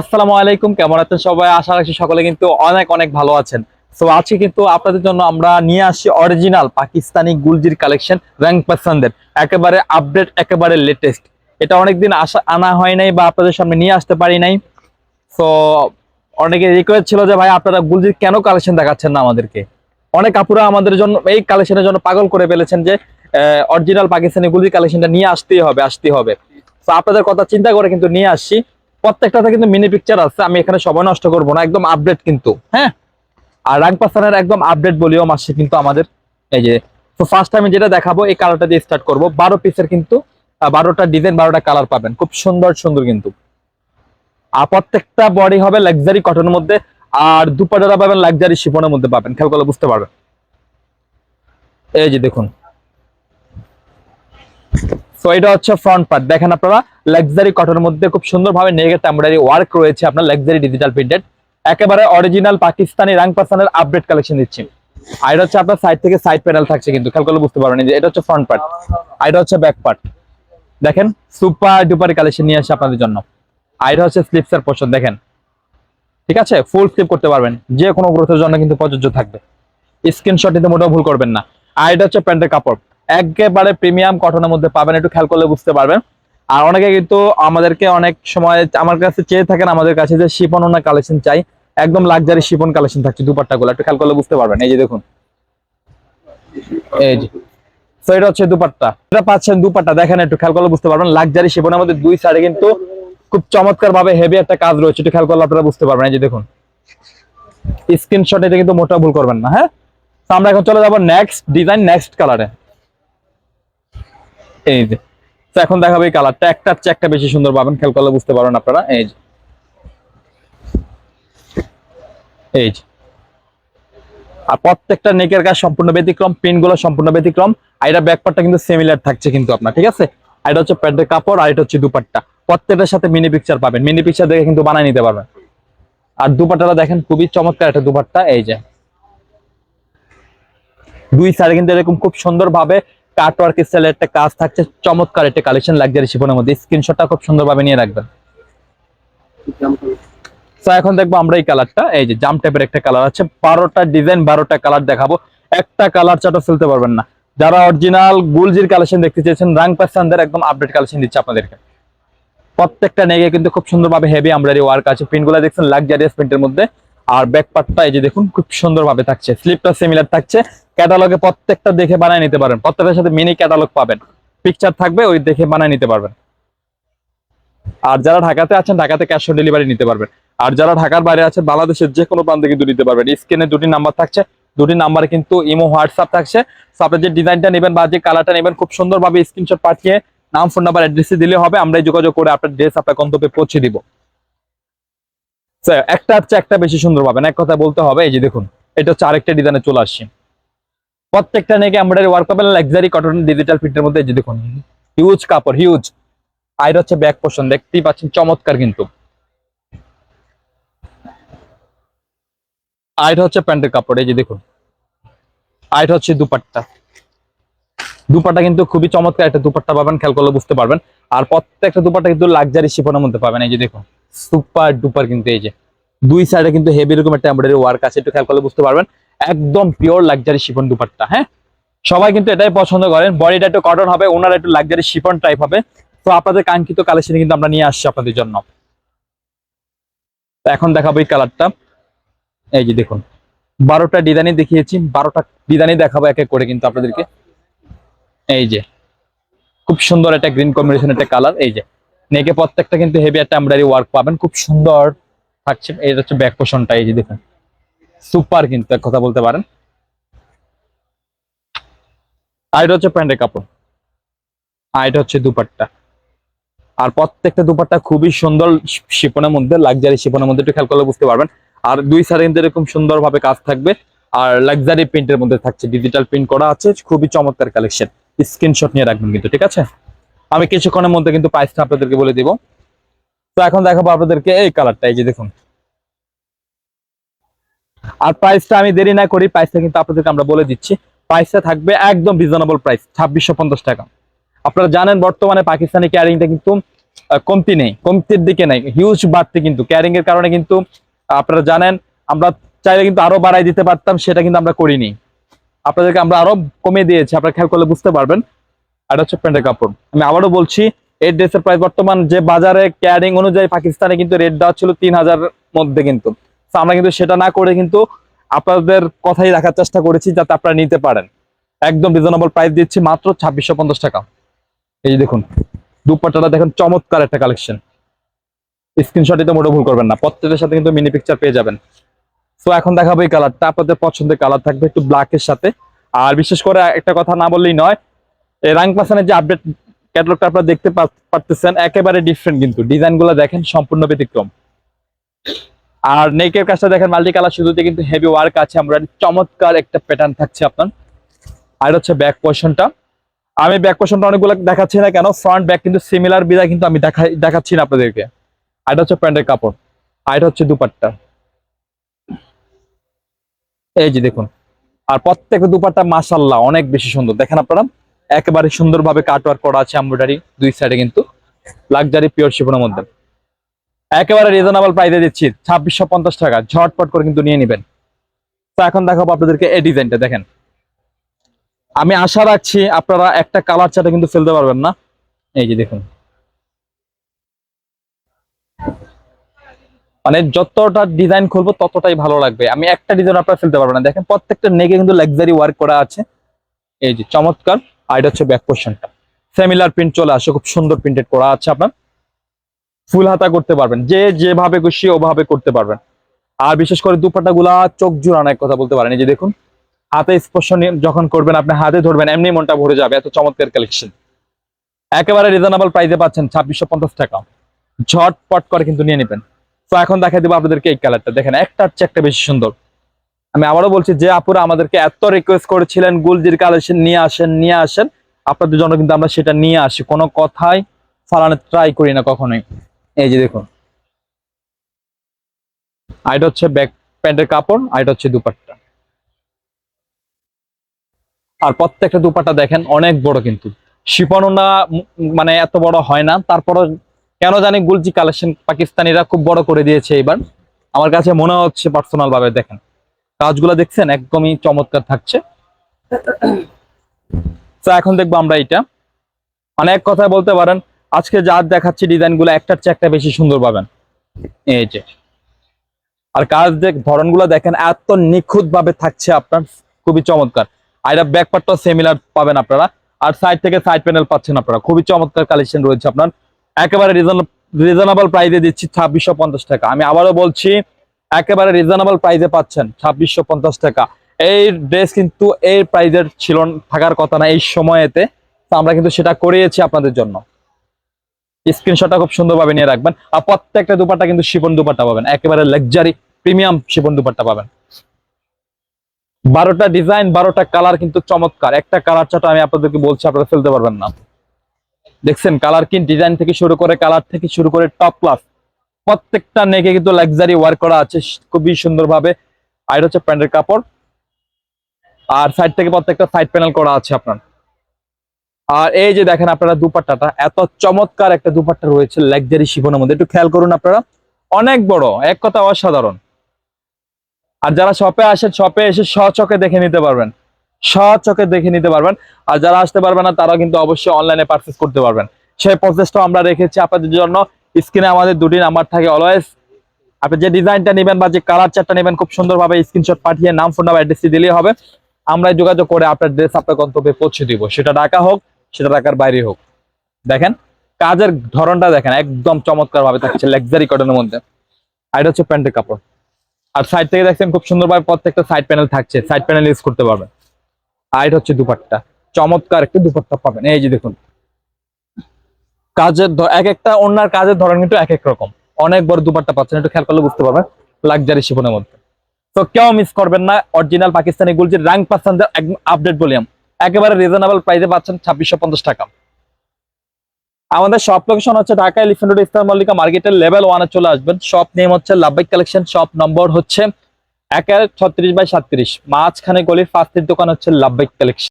আসসালামু আলাইকুম, কেমন আছেন সবাই? আশা রাখছি সকলে কিন্তু অনেক অনেক ভালো আছেন। তো আজকে কিন্তু আপনাদের জন্য আমরা নিয়ে আসছি অরিজিনাল পাকিস্তানি গুলজির কালেকশন র্যাঙ্ক পাসানদের একেবারে আপডেট একেবারে লেটেস্ট এটা অনেকদিন আসা, আনা হয় নাই বা আপনাদের সামনে নিয়ে আসতে পারি নাই। তো অনেকে রিকোয়েস্ট ছিল যে, ভাই, আপনারা গুলজির কেন কালেকশন দেখাচ্ছেন না আমাদেরকে? অনেক আপুরা আমাদের জন্য, এই কালেকশনের জন্য পাগল করে ফেলেছেন যে অরিজিনাল পাকিস্তানি গুলজির কালেকশনটা নিয়ে আসতেই হবে আসতেই হবে। তো আপনাদের কথা চিন্তা করে কিন্তু নিয়ে আসছি। প্রত্যেকটাতে কিন্তু মিনি পিকচার আছে আমি এখানে সময় নষ্ট করব না একদম আপডেট কিন্তু। হ্যাঁ। আর রাং পাসানের একদম আপডেট বলিও মাসে কিন্তু আমাদের। এই যে তো ফার্স্ট আমি যেটা দেখাবো এই কালারটা দিয়ে স্টার্ট করব। বারো পিসের কিন্তু বারোটা ডিজাইন বারোটা কালার পাবেন। খুব সুন্দর সুন্দর কিন্তু। আর প্রত্যেকটা বডি হবে লাক্সারি কটনের মধ্যে আর দুপাটাটা পাবেন লাক্সারি শিপনের মধ্যে পাবেন। খেয়াল করলে বুঝতে পারবেন। এই যে দেখুন তো এটা হচ্ছে ফ্রন্ট পার্ট দেখেন আপনারা লাক্সারি কটনের মধ্যে খুব সুন্দরভাবে নেগেট এমব্রয়ডারি ওয়ার্ক রয়েছে আপনার লাক্সারি ডিজিটাল প্রিন্টেড একেবারে অরিজিনাল পাকিস্তানি রাং পাসানের আপডেট কালেকশন দিচ্ছি। আর এটা হচ্ছে আপনার সাইড থেকে সাইড প্যানেল থাকছে কিন্তু, খেয়াল করলে বুঝতে পারবেন যে, এটা হচ্ছে ফ্রন্ট পার্ট আর এটা হচ্ছে ব্যাক পার্ট দেখেন সুপার ডুপার কালেকশন নিয়ে আসছে আপনাদের জন্য। আর এটা হচ্ছে স্লিপসের পোর্শন দেখেন। ঠিক আছে? ফুল স্লিপ করতে পারবেন। যে কোনো গ্রোথের জন্য কিন্তু প্রযোজ্য থাকবে। স্ক্রিনশট নিতে মোটেও ভুল করবেন না। আর এটা হচ্ছে প্যান্টের কাপড়। একেবারে প্রিমিয়াম কটনের মধ্যে পাবেন, একটু খেয়াল করলে বুঝতে পারবেন। আর অনেকে কিন্তু আমাদেরকে অনেক সময় আমার কাছে চেয়ে থাকেন, আমাদের কাছে যে শিপন ওনার কালেকশন চাই। একদম লাক্সারি শিপন কালেকশন থাকছে দুপাট্টা গুলো, একটু খেয়াল করলে বুঝতে পারবেন। এই যে দেখুন। এই যে। এটা হচ্ছে দুপাট্টা। এটা পাচ্ছেন দুপাট্টা, দেখেন একটু খেয়াল করলে বুঝতে পারবেন। লাক্সারি শিপনের মধ্যে দুই সাইডে কিন্তু খুব চমৎকার ভাবে হেভি একটা কাজ রয়েছে, একটু খেয়াল করলে আপনারা বুঝতে পারবেন। এই যে দেখুন। স্ক্রিনশট এটা কিন্তু মোটা ভুল করবেন না হ্যাঁ? আমরা এখন চলে যাব নেক্সট ডিজাইন নেক্সট কালারে এই যে। তো এখন দেখাবো এই কালারটা। একটা চেয়ে একটা বেশি সুন্দর পাবেন, খেয়াল করলে বুঝতে পারবেন আপনারা। এই যে। এই যে। আর প্রত্যেকটা নেকের কাজ সম্পূর্ণ ব্যতিক্রম পিনগুলো সম্পূর্ণ ব্যতিক্রম। আর এটা ব্যাকপারটা কিন্তু সিমিলার থাকছে কিন্তু আপনার, ঠিক আছে? আর এটা হচ্ছে প্যান্টের কাপড়, আর এটা হচ্ছে দুপাট্টা। প্রত্যেকটার সাথে মিনি পিকচার পাবেন। মিনি পিকচার দেখে কিন্তু বানায় নিতে পারবেন। আর দুপাট্টাটা দেখেন, খুবই চমৎকার একটা দুপাট্টা। এই যে। দুই সাইডে কিন্তু এরকম খুব সুন্দর ভাবে কাটওয়ার্ক স্টাইলের একটা কাজ থাকছে, চমৎকার একটা কালেকশন লাক্সারি শিফনের মধ্যে। স্ক্রিনশটটা খুব সুন্দরভাবে নিয়ে রাখবেন। তো এখন দেখব আমরা এই কালারটা এই যে জাম টাইপের একটা কালার আছে। বারোটা ডিজাইন বারোটা কালার দেখাবো। একটা কালার চাটা ফেলতে পারবেন না। যারা অরিজিনাল গুলজির কালেকশন দেখতে চেয়েছেন রাং পাসানদের একদম আপডেট কালেকশন দিচ্ছে আপনাদেরকে। প্রত্যেকটা নেগে কিন্তু খুব সুন্দরভাবে হেভি আমরা আমরারি ওয়ার্ক আছে। প্রিন্টগুলো দেখছেন লাক্সারিয়াস প্রিন্টের মধ্যে। আর ব্যাক পার্টটা এই যে দেখুন, খুব সুন্দরভাবে থাকছে। স্লিপটা সিমিলার থাকছে। ক্যাটালগে প্রত্যেকটা দেখে বানায় নিতে পারবেন। প্রত্যেকটার সাথে মিনি ক্যাটালগ পাবেন। পিকচার থাকবে ওই দেখে বানায় নিতে পারবেন। আর যারা ঢাকাতে আছেন ঢাকাতে ক্যাশ অন ডেলিভারি নিতে পারবেন। আর যারা ঢাকার বাইরে আছেন বাংলাদেশের যে কোনো প্রান্তে কিন্তু নিতে পারবেন। স্ক্রিনে দুটি নাম্বার থাকছে। দুটি নাম্বারে কিন্তু ইমো হোয়াটসঅ্যাপ থাকছে। তো আপনি যে ডিজাইনটা নেবেন বা যে কালারটা নেবেন খুব সুন্দরভাবে স্ক্রিনশট পাঠিয়ে নাম ফোন নাম্বার অ্যাড্রেসে দিলে হবে। আমরাই যোগাযোগ করে আপনার ড্রেস আপনার গন্তব্যে পৌঁছে দিব। So, একটা হচ্ছে একটা বেশি সুন্দর পাবেন এক কথা বলতে হবে এই যে দেখুন এটা হচ্ছে আরেকটা ডিজাইনে চলে আসছে। প্রত্যেকটা নেকে এমব্রয়ডারি ওয়ার্ক পাবেন লাক্সারি কটন ডিজিটাল প্রিন্টের মধ্যে এই যে দেখুন হিউজ কাপড় হিউজ আইর হচ্ছে ব্যাক পোর্শন দেখতেই পাচ্ছেন, চমৎকার কিন্তু। আইট হচ্ছে প্যান্টের কাপড়, এই যে দেখুন। আইট হচ্ছে দুপাট্টা। দুপাট্টা কিন্তু খুবই চমৎকার একটা দুপাট্টা পাবেন, খেয়াল করলে বুঝতে পারবেন। আর প্রত্যেকটা দুপাট্টা কিন্তু লাক্সারি শিফনের মধ্যে পাবেন, এই যে দেখুন। সুপার ডুপার কিন্তু এই যে। দুই সাইডে কিন্তু হেভি এরকম একটা এমব্রয়ডারি ওয়ার্ক আছে, একটু খেয়াল করলে বুঝতে পারবেন। একদম পিওর লাক্সারি শিফন দুপাট্টা হ্যাঁ? সবাই কিন্তু এটাই পছন্দ করেন। বডিটা একটু কটন হবে, ওনার একটু লাক্সারি শিফন টাইপ হবে। তো আপনাদের কাঙ্ক্ষিত কালেকশন কিন্তু আমরা নিয়ে আসছি আপনাদের জন্য। এখন দেখাবো এই কালারটা এই যে দেখুন, বারোটা ডিজাইনই দেখিয়েছি, বারোটা ডিজাইনই দেখাবো এক এক করে কিন্তু আপনাদেরকে। এই যে, খুব সুন্দর একটা গ্রিন কম্বিনেশন একটা কালার এই যে। নেকে প্রত্যেকটা কিন্তু হেভি একটা এমব্রয়ডারি ওয়ার্ক পাবেন, খুব সুন্দর। থাকছে, এটা হচ্ছে ব্যাক পোষণটা এই যে দেখুন। সুপার কিন্তু এক কথা বলতে পারেন। আর এটা হচ্ছে প্যান্টের কাপড়। আর এটা হচ্ছে দুপাট্টা। আর প্রত্যেকটা দুপাট্টা খুবই সুন্দর শিপনের মধ্যে লাক্সারি শিপনের মধ্যে, একটু খেয়াল করলে বুঝতে পারবেন। আর দুই সাইডে কিন্তু এরকম সুন্দর ভাবে কাজ থাকবে। আর লাক্সারি প্রিন্টের মধ্যে থাকছে ডিজিটাল প্রিন্ট করা আছে, খুবই চমৎকার কালেকশন স্ক্রিনশট নিয়ে রাখবেন কিন্তু, ঠিক আছে? আমি কিছুক্ষণের মধ্যে কিন্তু প্রাইসটা আপনাদেরকে বলে দিব। তো এখন দেখাবো আপনাদেরকে এই কালারটা এই যে দেখুন। আর প্রাইসটা আমি দেরি না করি প্রাইসটা কিন্তু আপনাদেরকে আমরা বলে দিচ্ছি। প্রাইসটা থাকবে একদম রিজনেবল প্রাইস ছাব্বিশশো পঞ্চাশ টাকা। আপনারা জানেন বর্তমানে পাকিস্তানি ক্যারিংটা কিন্তু কমতি নেই, কমতির দিকে নেই হিউজ বাড়তি কিন্তু। ক্যারিং এর কারণে কিন্তু, আপনারা জানেন, আমরা চাইলে কিন্তু আরও বাড়াই দিতে পারতাম, সেটা কিন্তু আমরা করিনি। আপনাদেরকে আমরা আরও কমিয়ে দিয়েছি, আপনারা খেয়াল করলে বুঝতে পারবেন। আর হচ্ছে প্যান্টের কাপড়। আমি আবারও বলছি, এই ড্রেসের প্রাইস বর্তমান যে বাজারে ক্যারিং অনুযায়ী পাকিস্তানে কিন্তু রেট দেওয়া ছিল তিন হাজার মধ্যে কিন্তু। তো আমরা কিন্তু সেটা না করে কিন্তু আপনাদের কথাই রাখার চেষ্টা করেছি যাতে আপনারা নিতে পারেন। একদম রিজনেবল প্রাইস দিচ্ছি মাত্র ছাব্বিশশো পঞ্চাশ টাকা। এই দেখুন, দুপাট্টাটা দেখেন, চমৎকার একটা কালেকশন স্ক্রিনশটে তো মোটো ভুল করবেন না। প্রত্যেকের সাথে কিন্তু মিনি পিকচার পেয়ে যাবেন। তো এখন দেখাবো এই কালারটা আপনাদের পছন্দের কালার থাকবে একটু ব্ল্যাকের সাথে। আর বিশেষ করে একটা কথা না বললেই নয়, এই রাং পাসানের যে আপডেট ক্যাটালগটা আপনারা দেখতে পারতেছেন, একেবারে ডিফারেন্ট কিন্তু। ডিজাইনগুলো দেখেন সম্পূর্ণ ব্যতিক্রম। আর নেকের কাজটা দেখেন, মাল্টি কালার শুধুতে কিন্তু হেভি ওয়ার্ক আছে। আমরা চমৎকার একটা প্যাটার্ন থাকছে আপনার। আর হচ্ছে ব্যাক পোর্শনটা আমি ব্যাক পোর্শনটা অনেকগুলো দেখাচ্ছি না কেন ফ্রন্ট ব্যাক কিন্তু সিমিলার বিদায় কিন্তু আমি দেখাই দেখাচ্ছি না আপনাদেরকে। আর এটা হচ্ছে প্যান্টের কাপড়। আর এটা হচ্ছে দুপাট্টা। এই যে দেখুন। আর প্রত্যেকটা দুপাট্টা মাসাল্লাহ অনেক বেশি সুন্দর। দেখেন আপনারা, একেবারে সুন্দরভাবে কাটওয়ার্ক করা আছে এমব্রয়ডারি দুই সাইডে কিন্তু। লাক্সারি পিওর শিফনের মধ্যে। একেবারে রিজনেবল প্রাইসে দিচ্ছি, ছাব্বিশশো পঞ্চাশ টাকা। ঝটপট করে কিন্তু নিয়ে নেবেন। তো এখন দেখাবো আপনাদেরকে এই ডিজাইনটা, দেখেন। আমি আশা রাখছি আপনারা একটা কালার চাটা কিন্তু ফেলতে পারবেন না। এই যে দেখুন। মানে যতটা ডিজাইন খুলবো ততটাই ভালো লাগবে। আমি একটা ডিজাইন আপনারা ফেলতে পারবেন না। দেখেন, প্রত্যেকটা নেগে কিন্তু লাক্সারি ওয়ার্ক করা আছে। এই যে চমৎকার। আর এটা হচ্ছে ব্যাক পোর্শনটা সেমিলার প্রিন্ট চলে আসে, খুব সুন্দর প্রিন্টেড করা আছে আপনার। ফুল হাতা করতে পারবেন, যে যেভাবে খুশি ওভাবে করতে পারবেন। আর বিশেষ করে দুপাটা গুলা চোখ জুড়ানো এক কথা বলতে পারেন, এই যে দেখুন, হাতে স্পর্শ যখন করবেন, আপনি হাতে ধরবেন, এমনি মনটা ভরে যাবে, এত চমৎকার কালেকশন একেবারে রিজনেবল প্রাইসে পাচ্ছেন ছাব্বিশশো পঞ্চাশ টাকা। ঝটপট করে কিন্তু নিয়ে নেবেন। তো এখন দেখা দেবো আপনাদেরকে এই কালারটা দেখেন একটার চেয়ে একটা বেশি সুন্দর। আমি আবারও বলছি, যে আপুরা আমাদেরকে এত রিকোয়েস্ট করেছিলেন, গুলজির কালেকশন নিয়ে আসেন নিয়ে আসেন, আপনাদের জন্য কিন্তু আমরা সেটা নিয়ে আসি। কোনো কথাই ফালানোর ট্রাই করি না কখনোই। এই যে দেখুন। আর এটা হচ্ছে ব্যাক প্যান্টের কাপড়, আর এটা হচ্ছে দুপাট্টা। আর প্রত্যেকটা দুপাট্টা দেখেন, অনেক বড় কিন্তু। শিপননা মানে এত বড় হয় না। তারপরও কেন জানি গুলজি কালেকশন পাকিস্তানিরা খুব বড় করে দিয়েছে এবার আমার কাছে মনে হচ্ছে পার্সোনাল ভাবে দেখেন। কাজগুলো দেখছেন, একদমই চমৎকার থাকছে। তো এখন দেখব আমরা এটা মানে এক কথায় বলতে পারেন আজকে যা দেখাচ্ছি ডিজাইনগুলো একটার চেয়ে একটা বেশি সুন্দর পাবেন। এই যে। আর কাজ দেখ ধরনগুলো দেখেন, এত নিখুঁত ভাবে থাকছে আপনার, খুবই চমৎকার। আর এটা ব্যাক পার্টটাও সিমিলার পাবেন আপনারা। আর সাইড থেকে সাইড প্যানেল পাচ্ছেন আপনারা। খুবই চমৎকার কালেকশন রয়েছে আপনার। একেবারে রিজনেবল প্রাইসে দিচ্ছি ছাব্বিশশো টাকা। আমি আবারও বলছি, একেবারে রিজনেবল প্রাইসে পাচ্ছেন ছাব্বিশশো টাকা। এই ড্রেস কিন্তু এই প্রাইজের ছিল থাকার কথা না এই সময়েতে। তো আমরা কিন্তু সেটা করিয়েছি আপনাদের জন্য। স্ক্রিনশটটা খুব সুন্দরভাবে নিয়ে রাখবেন। আর প্রত্যেকটা দুপাট্টা কিন্তু শিপন দুপাট্টা পাবেন। একেবারে লাক্সারি প্রিমিয়াম শিপন দুপাট্টা পাবেন। বারোটা ডিজাইন বারোটা কালার কিন্তু চমৎকার। একটা কালার চাটা আমি আপনাদেরকে বলছি, আপনারা ফেলতে পারবেন না। দেখছেন কালার কি ডিজাইন থেকে শুরু করে কালার থেকে শুরু করে টপ ক্লাস প্রত্যেকটা নেকে কিন্তু লাক্সারি ওয়ার্ক করা আছে, খুবই সুন্দরভাবে। আর হচ্ছে প্যান্টের কাপড়। আর সাইড থেকে প্রত্যেকটা সাইড প্যানেল করা আছে আপনার। আর এই যে দেখেন আপনারা দুপাট্টাটা, এত চমৎকার একটা দুপাট্টা রয়েছে লাক্সারি শিফনের মধ্যে। একটু খেয়াল করুন আপনারা, অনেক বড়, এক কথা অসাধারণ। আর যারা শপে আসেন শপে এসে চোখে দেখে নিতে পারবেন। চোখে দেখে নিতে পারবেন। আর যারা আসতে পারবে না তারা কিন্তু অবশ্যই অনলাইনে পারচেস করতে পারবেন। সেই প্রসেসটাও আমরা রেখেছি আপনাদের জন্য। স্ক্রিনে আমাদের দুটি নাম্বার থাকে অলওয়েজ আপনি যে ডিজাইনটা নেবেন বা যে কালার চারটা নেবেন, খুব সুন্দরভাবে স্ক্রিনশট পাঠিয়ে নাম ফোন নাম্বার অ্যাড্রেস দিলেই হবে। আমরা যোগাযোগ করে আপনার ড্রেস আপনার গন্তব্যে পৌঁছে দিব। সেটা ঢাকা হোক সেটা ঢাকার বাইরে হোক। দেখেন, কাজের ধরনটা দেখেন, একদম চমৎকার ভাবে থাকছে লাক্সারি কটনের মধ্যে। আর এটা হচ্ছে প্যান্টের কাপড়। আর সাইড থেকে দেখছেন, খুব সুন্দরভাবে প্রত্যেকটা সাইড প্যানেল থাকছে। সাইড প্যানেল ইউজ করতে পারবেন। আর এটা হচ্ছে দুপাট্টা। চমৎকার একটা দুপাট্টা পাবেন। এই যে দেখুন। কাজের এক একটা অন্যার কাজের ধরন কিন্তু এক এক রকম। অনেক বড় দুপাট্টা পাচ্ছেন, একটু খেয়াল করলে বুঝতে পারবেন লাক্সারি শিফনের মধ্যে। তো কেউ মিস করবেন না অরিজিনাল পাকিস্তানি গুলজির র্যাঙ্ক পাচ্ছেন আপডেট ভলিউম একেবারে রিজনেবল প্রাইসে পাচ্ছেন ছাব্বিশশো পঞ্চাশ টাকা। আমাদের শপ লোকেশন হচ্ছে ঢাকা এলিফেন্ট রোড ইস্তার মল্লিকা মার্কেটের লেভেল ওয়ানে চলে আসবেন। শপ নেম হচ্ছে লাভবাইক কালেকশন শপ নম্বর হচ্ছে এক ছত্রিশ বাই সাতত্রিশ মাঝখানে গলির ফার্স্টের দোকান হচ্ছে লাভবাইক কালেকশন